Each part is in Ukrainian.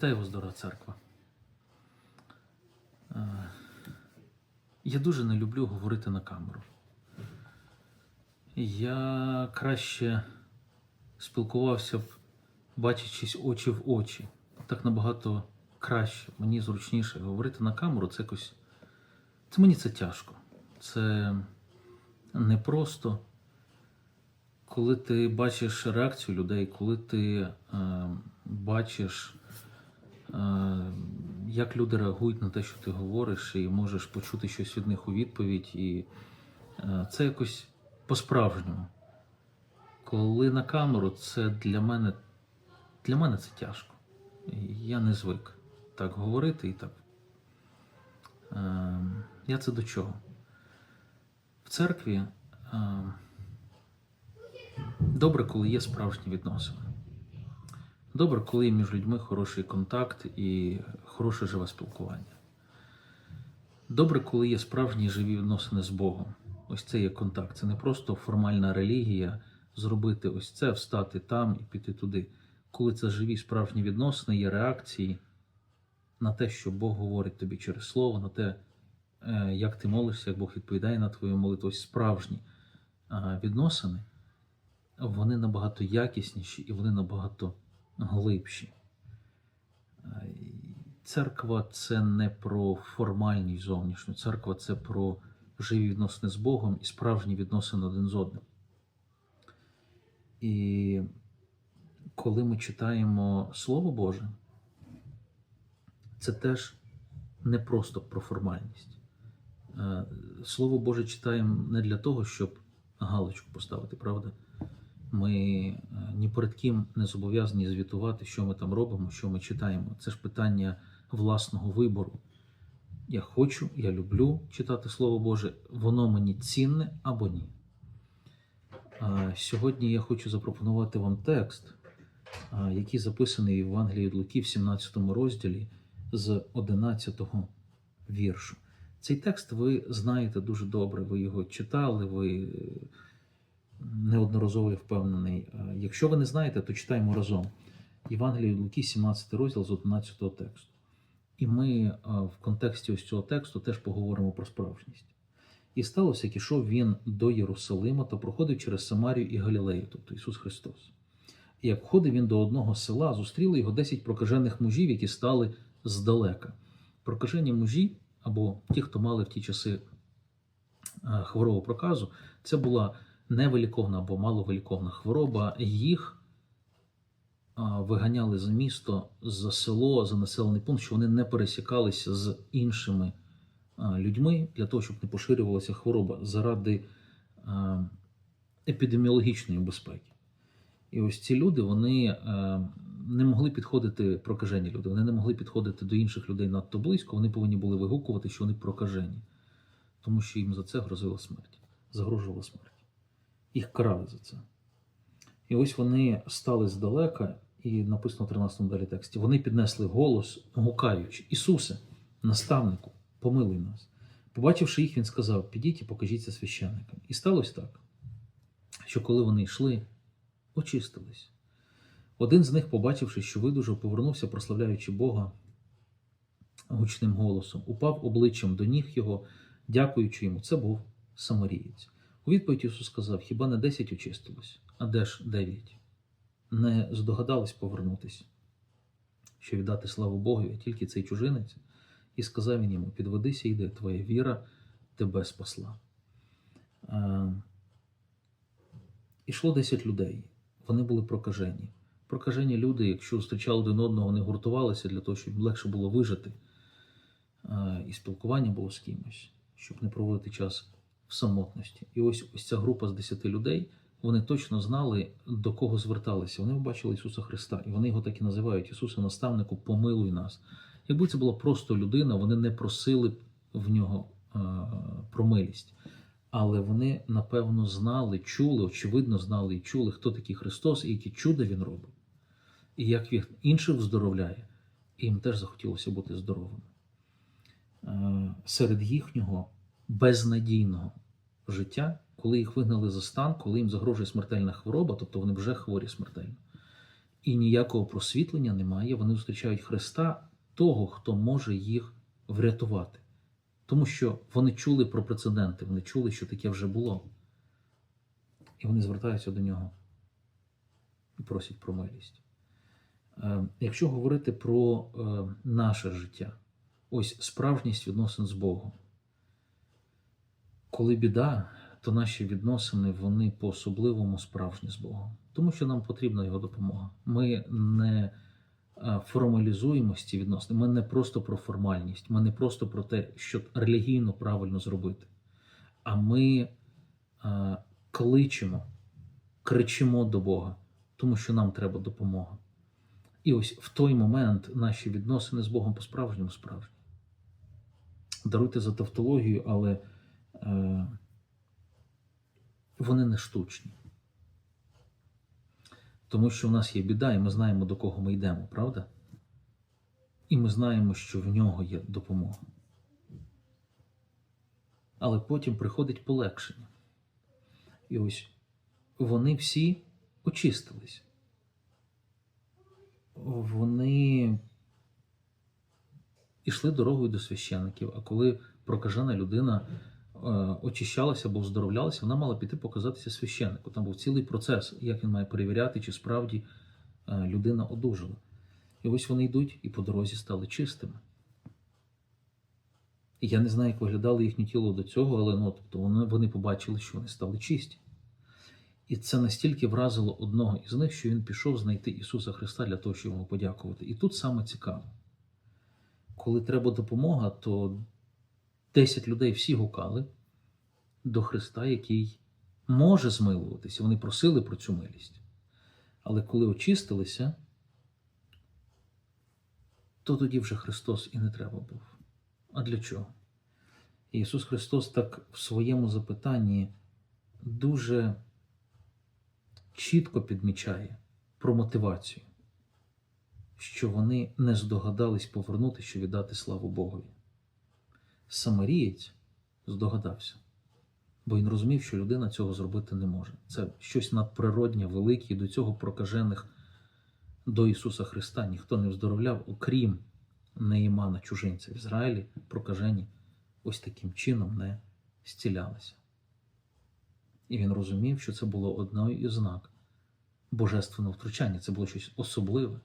Вітаю вас, дорога церква. Е, Я дуже не люблю говорити на камеру. Я краще спілкувався б, бачачись очі в очі. Так набагато краще, мені зручніше. Говорити на камеру це якось. Це мені це тяжко. Це непросто. Коли ти бачиш реакцію людей, коли ти е, бачиш, як люди реагують на те, що ти говориш, і можеш почути щось від них у відповідь, і е, це якось по-справжньому. Коли на камеру, це для мене, для мене це тяжко. Я не звик так говорити і так. Е, я це до чого? В церкві. Е, Добре, коли є справжні відносини. Добре, коли між людьми хороший контакт і хороше живе спілкування. Добре, коли є справжні живі відносини з Богом. Ось це є контакт. Це не просто формальна релігія, зробити ось це, встати там і піти туди. Коли це живі справжні відносини, є реакції на те, що Бог говорить тобі через слово, на те, е, як ти молишся, як Бог відповідає на твою молитву, ось справжні е, відносини вони набагато якісніші і вони набагато глибші. Церква це не про формальність зовнішню, церква це про живі відносини з Богом і справжні відносини один з одним. І коли ми читаємо Слово Боже, це теж не просто про формальність. Е, Слово Боже читаємо не для того, щоб галочку поставити, правда? Ми е, ні перед ким не зобов'язані звітувати, що ми там робимо, що ми читаємо. Це ж питання власного вибору. Я хочу, я люблю читати Слово Боже, воно мені цінне або ні. Сьогодні я хочу запропонувати вам текст, який записаний в Євангелії від Луки в 17 розділі з 11 віршу. Цей текст ви знаєте дуже добре, ви його читали, ви неодноразово я впевнений. Е, Якщо ви не знаєте, то читаємо разом. Євангеліє від Луки, 17 розділ з 11 тексту. І ми е, в контексті ось цього тексту теж поговоримо про справжність. І сталося, як ішов він до Єрусалима та проходив через Самарію і Галілею, тобто Ісус Христос. І як входив він до одного села, зустріли його 10 прокажених мужів, які стали здалека. Прокажені мужі, або ті, хто мали в ті часи е, хворобу проказу, це була невиліковна або маловиліковна хвороба. Їх виганяли за місто, за село, за населений пункт, що вони не пересікалися з іншими людьми для того, щоб не поширювалася хвороба заради епідеміологічної безпеки. І ось ці люди вони е, не могли підходити прокажені люди. Вони не могли підходити до інших людей надто близько. Вони повинні були вигукувати, що вони прокажені, тому що їм за це грозила смерть, загрожувала смерть. Їх карали за це. І ось вони стали здалека, і написано в 13 му далі тексті. Вони піднесли голос, гукаючи: Ісусе, наставнику, помилуй нас. Побачивши їх, він сказав: Підіть і покажіться священникам. І сталося так, що коли вони йшли, очистились. Один з них, побачивши, що видужав, повернувся, прославляючи Бога гучним голосом, упав обличчям до ніг його, дякуючи йому. Це був самарієць. Відповідь Ісус сказав: Хіба не десять очистилось, а де ж дев'ять? Не здогадались повернутися, що віддати славу Богу, а тільки цей чужинець, і сказав він йому: Підведися, йди, твоя віра тебе спасла. Е, Ішло десять людей, вони були прокажені. Прокажені люди, якщо зустрічали один одного, вони гуртувалися для того, щоб легше було вижити, е, і спілкування було з кимось, щоб не проводити час в самотності. І ось ось ця група з десяти людей, вони точно знали, до кого зверталися. Вони побачили Ісуса Христа, і вони його так і називають Ісуса наставнику, помилуй нас. Якби це була просто людина, вони не просили б в нього е, про милість. Але вони, напевно, знали, чули, очевидно, знали і чули, хто такий Христос і які чуда Він робить, і як він інших вздоровляє, і їм теж захотілося бути здоровими. Е, Серед їхнього безнадійного життя, коли їх вигнали за стан, коли їм загрожує смертельна хвороба, тобто вони вже хворі смертельно. і ніякого просвітлення немає. Вони зустрічають Христа, того, хто може їх врятувати. Тому що вони чули про прецеденти, вони чули, що таке вже було. І вони звертаються до нього і просять про милість. Е, Якщо говорити про е, наше життя, ось справжність відносин з Богом. Коли біда, то наші відносини вони по-особливому справжні з Богом, тому що нам потрібна його допомога. Ми не е, формалізуємо ці відносини, ми не просто про формальність, ми не просто про те, що релігійно правильно зробити, а ми е, кличемо, кричимо до Бога, тому що нам треба допомога. І ось в той момент наші відносини з Богом по-справжньому справжні. Даруйте за тавтологію, але вони не штучні. Тому що в нас є біда, і ми знаємо, до кого ми йдемо, правда? І ми знаємо, що в нього є допомога. Але потім приходить полегшення. І ось вони всі очистились. Вони йшли дорогою до священиків, а коли прокажена людина е, очищалася або оздоровлялася, вона мала піти показатися священнику. Там був цілий процес, як він має перевіряти, чи справді е, людина одужала. І ось вони йдуть і по дорозі стали чистими. І я не знаю, як виглядало їхнє тіло до цього, але ну, тобто вони, вони побачили, що вони стали чисті. І це настільки вразило одного із них, що він пішов знайти Ісуса Христа для того, щоб йому подякувати. І тут саме цікаво, коли треба допомога, то 10 людей всі гукали до Христа, який може змилуватися. Вони просили про цю милість. Але коли очистилися, то тоді вже Христос і не треба був. А для чого? Ісус Христос так в своєму запитанні дуже чітко підмічає про мотивацію, що вони не здогадались повернути, що віддати славу Богові. Самарієць здогадався, бо він розумів, що людина цього зробити не може. Це щось надприроднє, велике, і до цього прокажених до Ісуса Христа ніхто не вздоровляв, окрім Неїмана, чужинця в Ізраїлі, прокажені ось таким чином не зцілялися. І він розумів, що це було одною із знак божественного втручання, це було щось особливе.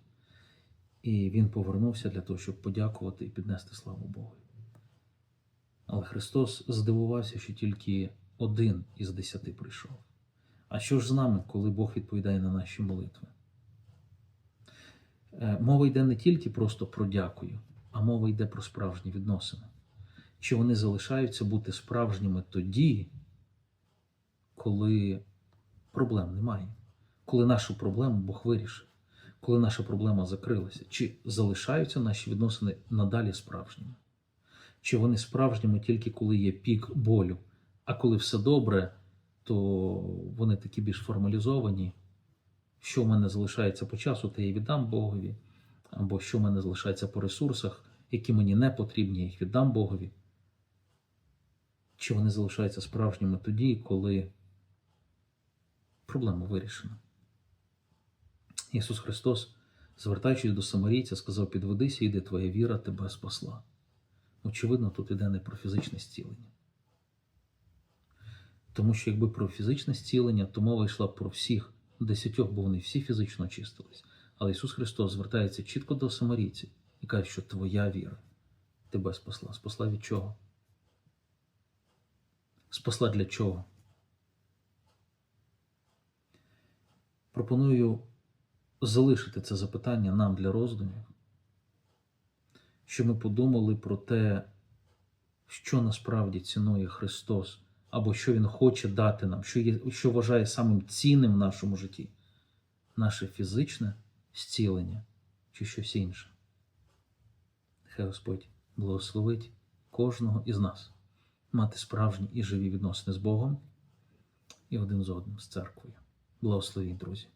І він повернувся для того, щоб подякувати і піднести славу Богу. Але Христос здивувався, що тільки один із десяти прийшов. А що ж з нами, коли Бог відповідає на наші молитви? Е, Мова йде не тільки просто про дякую, а мова йде про справжні відносини. Чи вони залишаються бути справжніми тоді, коли проблем немає, коли нашу проблему Бог вирішив, коли наша проблема закрилася, чи залишаються наші відносини надалі справжніми? Чи вони справжніми тільки коли є пік болю, а коли все добре, то вони такі більш формалізовані. Що в мене залишається по часу, те я віддам Богові, або що в мене залишається по ресурсах, які мені не потрібні, я їх віддам Богові. Чи вони залишаються справжніми тоді, коли проблема вирішена? Ісус Христос, звертаючись до Самарійця, сказав: Підведися, йди, твоя віра тебе спасла. Очевидно, тут іде не про фізичне зцілення. Тому що якби про фізичне зцілення, то мова йшла про всіх десятьох, бо вони всі фізично очистились. Але Ісус Христос звертається чітко до самарійців і каже, що твоя віра тебе спасла. Спасла від чого? Спасла для чого? Пропоную залишити це запитання нам для роздумів, щоб ми подумали про те, що насправді цінує Христос, або що Він хоче дати нам, що, є, що вважає самим цінним в нашому житті, наше фізичне зцілення чи щось інше. Нехай Господь благословить кожного із нас мати справжні і живі відносини з Богом і один з одним з церквою. Благословіть, друзі!